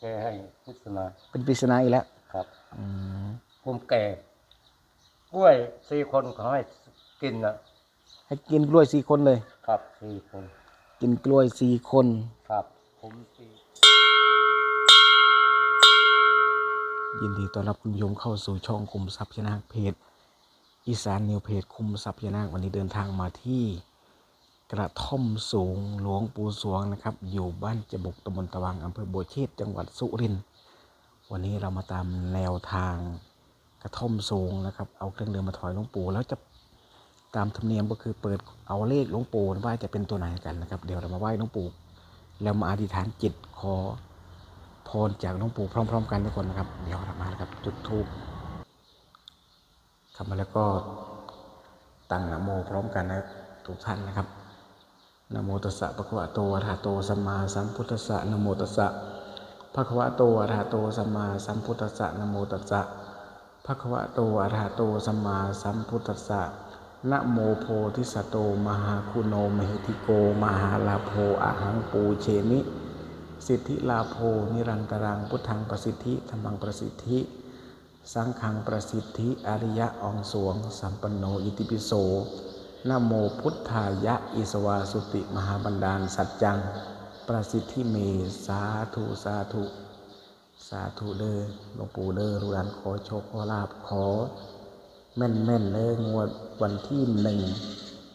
แกให้พิจารณาเป็นปริศนาอีกแล้วครับ อืมผมแก่กล้วยสี่คนเขาให้กินนะให้กินกล้วยสี่คนเลย ครับสี่คนกินกล้วยสี่คน ครับ ผมสี่ยินดีต้อนรับคุณผู้ชมเข้าสู่ช่องคุมทรัพย์พญานาคเพจอีสานนิวเพจคุมทรัพย์พญานาควันนี้เดินทางมาที่ กระท่อมสูงหลวงปู่สวงนะครับ อยู่บ้านจบกตำบลตะวังอำเภอบัวเชษจังหวัดสุรินทร์วันนี้เรามาตามแนวทางกระท่อมสูงนะครับ เอาเครื่องเดินมาถอยหลวงปู่แล้วจะตามธรรมเนียมก็คือเปิดเอาเลขหลวงปู่ว่าจะเป็นตัวไหนกันนะครับ เดี๋ยวเรามาไหว้หลวงปู่แล้วมาอธิษฐานจิตขอพรจากหลวงปู่พร้อม ๆ กันทุกคนนะครับ เดี๋ยวเรามาครับจุดธูปครับมาแล้วก็ตั้งนโมพร้อมกันนะทุกท่านนะครับ นะโมตัสสะภะคะวะโตอะระหะโตสัมมาสัมพุทธัสสะนะโมตัสสะภะคะวะโตอะระหะโตสัมมาสัมพุทธัสสะนะโมตัสสะภะคะวะโตอะระหะโตสัมมาสัมพุทธัสสะนะโมโพธิสัตโตมหาคุโนมหิติโก มหาลาโภอหังปูเชมิ สิทธิลาโภนิรันตรังพุทธังประสิทธิธรรมังประสิทธิ สังฆังประสิทธิอริยะอองสวง สัมปันโนอิติปิโส นโมพุทธายะอิสวาสุติมหาบันดาลสัจจัง ประสิทธิเมสาธุสาธุ สาธุเด้อหลวงปู่เด้อรุรันขอโชคขอลาบขอ แม่นแม่นๆเลยงวดวันที่หนึ่ง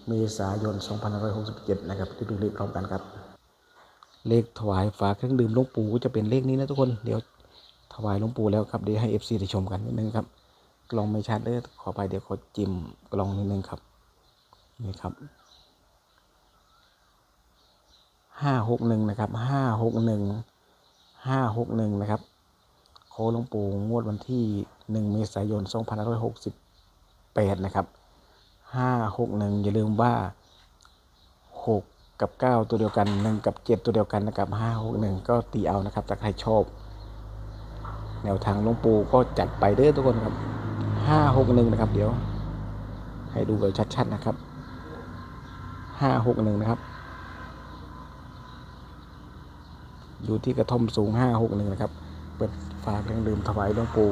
เมษายน 2567 นะครับที่ดูเลขพร้อมกันครับ เลขถวายฝาเครื่องดื่มหลวงปู่ก็จะเป็นเลขนี้นะทุกคนเดี๋ยวถวายหลวงปู่แล้วครับเดี๋ยวให้เอฟซีได้ชมกันนิดนึงครับกล้องไม่ชัดเลยขอไปเดี๋ยวขอจิ้มกล้องนิดนึงครับ นี่ครับห้าหกหนึ่งนะครับห้าหกหนึ่งห้าหกหนึ่งนะครับ โคหลวงปู่งวดวันที่หนึ่งเมษายนสองพันห้าร้อยหกสิบแปดนะครับห้าหกหนึ่งอย่าลืมว่าหกกับเก้าตัวเดียวกันหนึ่งกับเจ็ดตัวเดียวกันนะครับห้าหกหนึ่งก็ตีเอานะครับถ้าใครชอบ แนวทางหลวงปู่ก็จัดไปเด้อทุกคนครับห้าหกหนึ่งนะครับ เดี๋ยว ให้ดูแบบชัดๆนะครับ ห้าหกหนึ่งนะครับ อยู่ที่กระท่อมสูงห้าหกหนึ่งนะครับ เปิดฝาเครื่องดื่มถวายหลวงปู่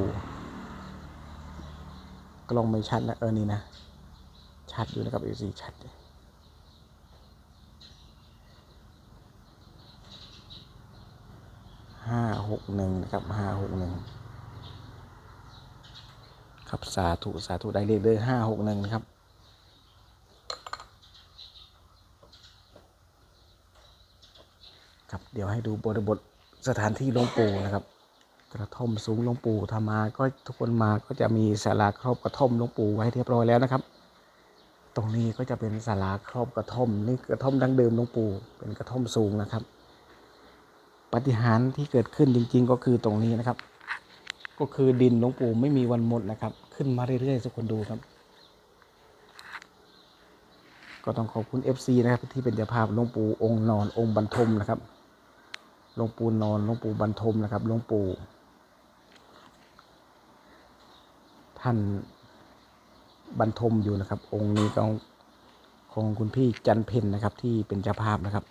กล้องไม่ชัดนะเออนี่นะ ชัดอยู่นะครับเอซีชัดห้าหกหนึ่งนะครับห้าหกหนึ่งครับสาธุสาธุได้เลขเลยห้าหกหนึ่งนะครับ ครับ เดี๋ยวให้ดูบริบทสถานที่หลวงปู่นะครับกระท่อมสูงหลวงปู่ถ้ามาก็ทุกคนมาก็จะมีศาลาครอบกระท่อมหลวงปู่ไว้เรียบร้อยแล้วนะครับ ตรงนี้ก็จะเป็นศาลาครอบกระท่อมนี่กระท่อมดั้งเดิมหลวงปู่เป็นกระท่อมสูงนะครับปฏิหารที่เกิดขึ้นจริง ๆ ก็คือตรงนี้นะครับ ก็คือดินหลวงปู่ไม่มีวันหมดนะครับ ขึ้นมาเรื่อยๆทุกคนดูครับ ก็ต้องขอบคุณ FC นะครับที่เป็นเจ้าภาพหลวงปู่องค์นอนองค์บรรทมนะครับ หลวงปู่นอนหลวงปู่บรรทมนะครับหลวงปู่ท่านบรรทมอยู่นะครับ องค์นี้ก็ของคุณพี่จันเพนนะครับ ที่เป็นเจ้าภาพนะครับ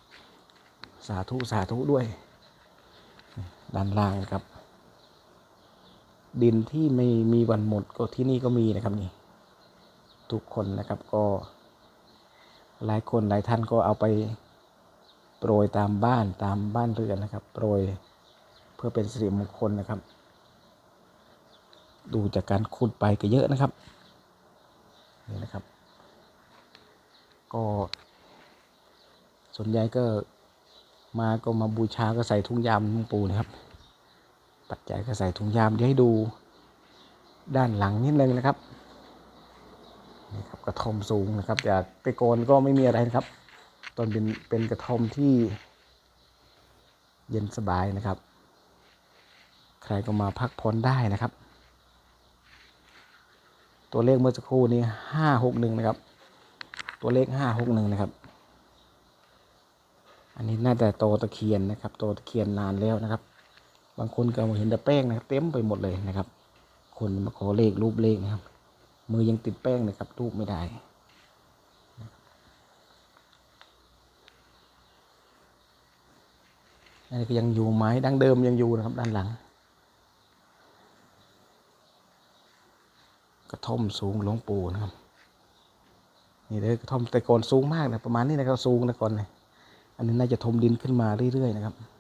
สาธุสาธุด้วย ด้านล่างนะครับ ดินที่ไม่มีวันหมดก็ที่นี่ก็มีนะครับนี่ ทุกคนนะครับก็หลายคนหลายท่านก็เอาไป โปรยตามบ้านตามบ้านเรือนนะครับ โปรยเพื่อเป็นสิริมงคลนะครับ ดูจากการขุดไปก็เยอะนะครับนี่นะครับ ก็ส่วนใหญ่ก็มาก็มาบูชาก็ใส่ถุงยามหลวงปู่นะครับ ปัจจัยก็ใส่ถุงยามเดี๋ยวให้ดูด้านหลังนิดนึงนะครับนี่ครับกระทอมสูงนะครับ จากไปโกนก็ไม่มีอะไรนะครับ ตอนเป็นเป็นกระท่อมที่เย็นสบายนะครับ ใครก็มาพักผ่อนได้นะครับ ตัวเลขเมื่อสักครู่นี้ห้าหกหนึ่งนะครับ ตัวเลขห้าหกหนึ่งนะครับ อันนี้น่าจะโตตะเคียนนะครับโตตะเคียนนานแล้วนะครับ บางคนก็เห็นแต่แป้งนะครับเต็มไปหมดเลยนะครับ คนมาขอเลขรูปเลขนะครับ มือยังติดแป้งนะครับรูปไม่ได้ อันนี้ก็ยังอยู่ไม้ดั้งเดิมยังอยู่นะครับด้านหลัง กระท่อมสูงหลวงปู่นะครับนี่เลยกระท่อมแต่ก่อนสูงมากนะประมาณนี้นะครับสูงนะก่อนเลยอันนี้น่าจะทมดินขึ้นมาเรื่อยๆนะครับครับ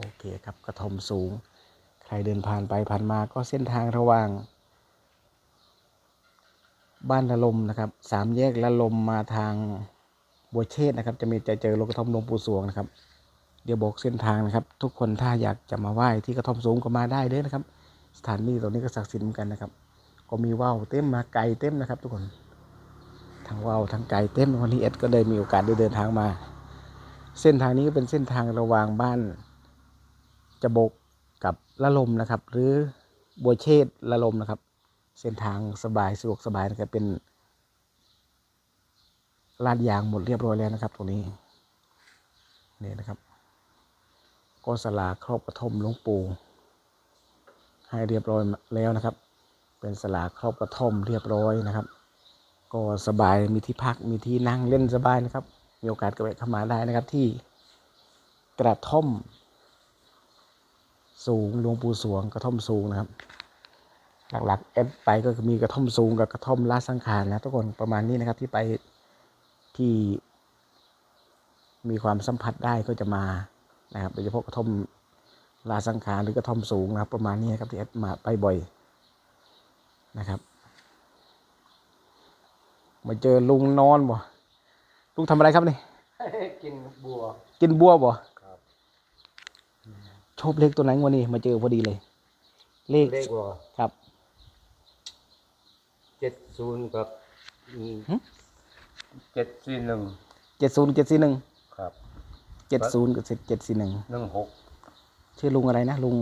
โอเคครับกระทอมสูง ใครเดินผ่านไปผ่านมาก็เส้นทางระหว่าง บ้านละลมนะครับสามแยกละลมมาทางบัวเชษนะครับ จะมีจะเจอโลกระทอมหลวงปู่สวงนะครับ เดี๋ยวบอกเส้นทางนะครับ ทุกคนถ้าอยากจะมาไหว้ที่กระทอมสูงก็มาได้เด้อนะครับ สถานที่ตรงนี้ก็ศักดิ์สิทธิ์เหมือนกันนะครับ ก็มีว่าวเต็มมาไก่เต็มนะครับ ทุกคนทั้งว่าวทั้งไก่เต็มวันนี้เอ็ดก็ได้มีโอกาสได้เดินทางมา เส้นทางนี้ก็เป็นเส้นทางระหว่างบ้าน จะบกกับละลมนะครับ หรือบัวเชษละลมนะครับ เส้นทางสบายสะดวกสบายนะครับเป็นลาดยางหมดเรียบร้อยแล้วนะครับ ตรงนี้นี่นะครับก็สลาครอบกระทมหลวงปู่ให้เรียบร้อยแล้วนะครับ เป็นสลาครอบกระทมเรียบร้อยนะครับ ก็สบายมีที่พักมีที่นั่งเล่นสบายนะครับ มีโอกาสก็แวะเข้ามาได้นะครับที่กระท่อม สูงหลวงปู่สวงกระท่อมสูงนะครับ หลักๆเอฟไปก็คือมีกระท่อมสูงกับกระท่อมลาดสังขารนะทุกคนประมาณนี้นะครับที่ไปที่มีความสัมผัสได้ก็จะมานะครับโดยเฉพาะกระท่อมลาดสังขารหรือกระท่อมสูงนะครับ ประมาณนี้นะครับที่เอฟมาไปบ่อยนะครับมาเจอลุงนอนบ่ลุงทำอะไรครับนี่กินบัว กินบัวบ่ครับ ชอบเลขตัวไหนงวันนี้มาเจอพอดีเลย เลขเลขบัวครับเจ็ดศูนย์กับหึเจ็ดสี่หนึ่งเจ็ดศูนย์เจ็ดสี่หนึ่งครับเจ็ดศูนย์กับเจ็ดสี่หนึ่งหนึ่งหกชื่อลุงอะไรนะลุง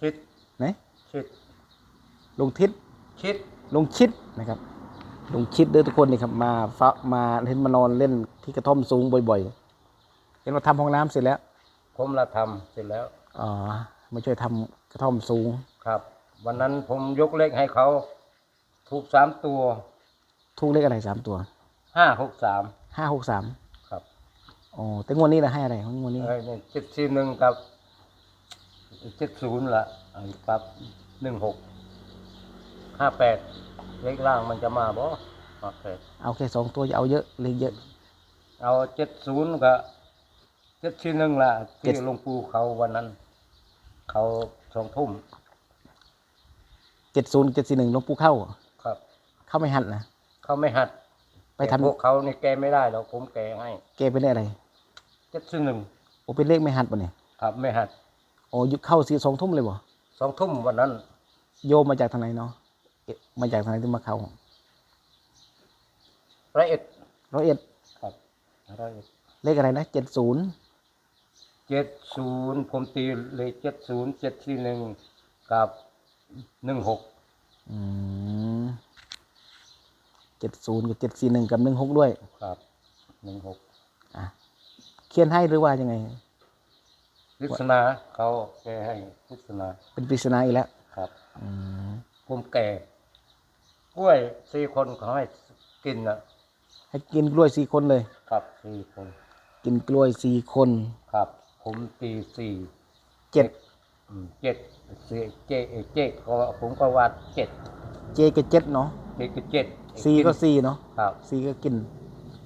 ชิดไหนชิดลุงทิศชิดลุงชิดนะครับลุงชิดเด้อทุกคนนี่ครับมาฟ้ามาเห็นมานอนเล่นที่กระท่อมสูงบ่อยๆเห็นว่าทำห้องน้ำเสร็จแล้ว ผมละทำเสร็จแล้วอ๋อมาช่วยทำกระท่อมสูง ครับ วันนั้นผมยกเลขให้เขา ถูกสามตัวทุกเลขอะไรสามตัวห้าหกสามห้าหกสามครับอ๋อแต่งวดนี้นะให้อะไรของงวดนี้ไอ้นี่เจ็ดสี่หนึ่งกับเจ็ดศูนย์ละไอ้กับหนึ่งหกห้าแปดเลขล่างมันจะมาบ่ห้าแปดเอาแค่สองตัวอย่าเอาเยอะเลขเยอะ เอาเจ็ดศูนย์กับ เจ็ดสี่หนึ่งละเจ็ที่ด หลวงปู่เขาวันนั้น เขาสองทุ่มเจ็ดศูนย์เจ็ดสี่หนึ่งหลวงปู่เข้าครับ เข้าไม่หันนะ เขาไม่หัดไปทำ แต่พวกเขานี่แกไม่ได้หรอกผมแกให้เกเป็นเลขอะไรเจ็ดสี่หนึ่งโอเป็นเลขไม่หันปะเนี่ยครับไม่หัดโอ้ยุเข้าสี่สองทุ่มเลยบ่สองทุ่มวันนั้น โยมมาจากทางไหนเนาะเอ๊ะมาจากทางไหนที่มาเข้าร้อยเอ็ดร้อยเอ็ดครับร้อยเอ็ดเลขอะไรนะเจ็ดศูนย์ เจ็ดศูนย์ผมตีเลยเจ็ดศูนย์เจ็ดสี่หนึ่งกับหนึ่งหกเจ็ดศูนย์กับเจ็ดสี่หนึ่งกับหนึ่งหกด้วย ครับหนึ่งหกอะเขียนให้หรือว่ายังไงลิศนาเขาแกให้ลิศนาเป็นปริศนาอีกแล้ว ครับอืมผมแก่กล้วยสี่คนเขาให้กินนะให้กินกล้วยสี่คนเลย ครับสี่คน กินกล้วยสี่คน ครับ ผมตีสี่เจ็ดอืมเจ็ดสี่เจ็ดเจ็ดก็ผมก็วาดเจ็ดเจกับเจ็ดเนาะเจ็ดก็เจ็ดสี่ก็สี่เนาะครับสี่ก็กิน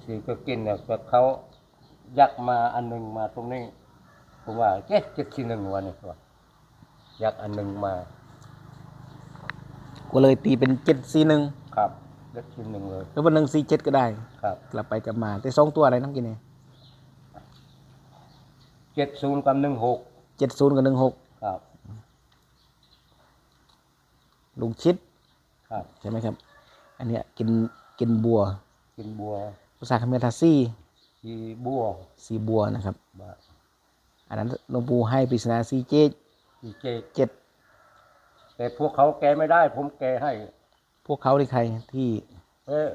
สี่ก็กินเนี่ยแบบเขายักมาอันหนึ่งมาตรงนี้ผมว่าเจ็ดเจ็ดที่หนึ่งวันนี้ว่ายักอันหนึ่งมาก็เลยตีเป็นเจ็ดสี่หนึ่งครับเจ็ดที่หนึ่งเลยหรือว่าหนึ่งสี่เจ็ดก็ได้ ครับ กลับไปกลับมาแต่สองตัวอะไรน้ำกินเนี่ย เจ็ดศูนย์กับหนึ่งหกเจ็ดศูนย์กับหนึ่งหกครับ ลุงชิดครับ ใช่ไหมครับ อันเนี้ยกินกินบัว กินบัวภาษาเขมรทาซี่ทีบัวสีบัวนะครับบาอันนั้นหลวงปู่ให้ปริศนาซีเจทีเจ็ดเจ็ดแต่พวกเขาแกไม่ได้ ผมแกให้ พวกเขาที่ใครที่ เอ้ย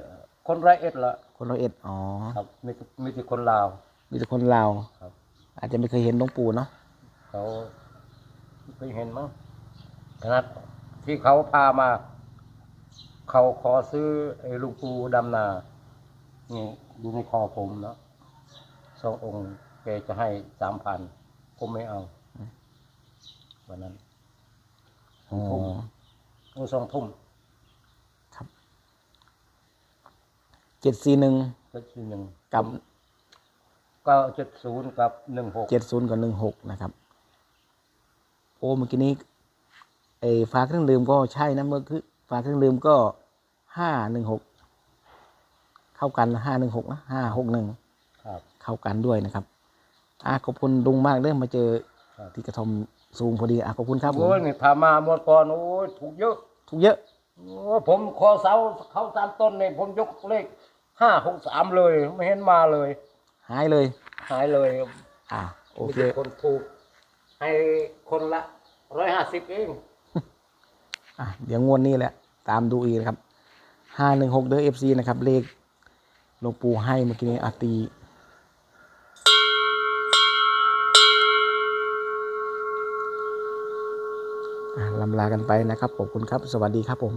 คนไรเอ็ดละคนร้อยเอ็ดอ๋อครับมีมีแต่คนลาว มีแต่คนลาวครับ อาจจะไม่เคยเห็นหลวงปู่เนาะเขาเคยเห็นมั้งขนาดที่เขาพามา เขาขอซื้อไอ้ลูกปูดำนานี่อยู่ในคอผมเนาะสององค์แกจะให้สามพันผมไม่เอาวันนั้นอ๋อโอ้สองทุ่มเจ็ดสี่หนึ่งก็คือหนึ่งกับเก้าเจ็ดศูนย์กับหนึ่งหกเจ็ดศูนย์กับหนึ่งหกนะครับ โอ้เมื่อกี้นี้ไอ้ฝาเครื่องดื่มก็ใช่นะเมื่อคือฝาเครื่องดื่มก็ห้าหนึ่งหกเข้ากันห้าหนึ่งหกนะห้าหกหนึ่งครับเข้ากันด้วยนะครับอะขอบคุณลุงมากเรื่องมาเจอครับที่กระทอมสูงพอดีอะขอบคุณครับผมโอ้ยนี่พามาหมดก่อนโอ้ยถูกเยอะทุกเยอะโอ้ผมขอเสาเขาสามต้นเนี่ยผมยกเลขห้าหกสามเลย ไม่เห็นมาเลย หายเลย หายเลยอะโอมีเค แต่คนถูก ให้คนละร้อยห้าสิบเอง อะเดี๋ยวงวดนี้แหละ ตามดูอีกนะครับห้าหนึ่งหกเดอเอฟซีนะครับ เลขหลวงปู่ให้เมื่อกี้นี้อาตีอะลำลากันไปนะครับ ขอบคุณครับ สวัสดีครับผม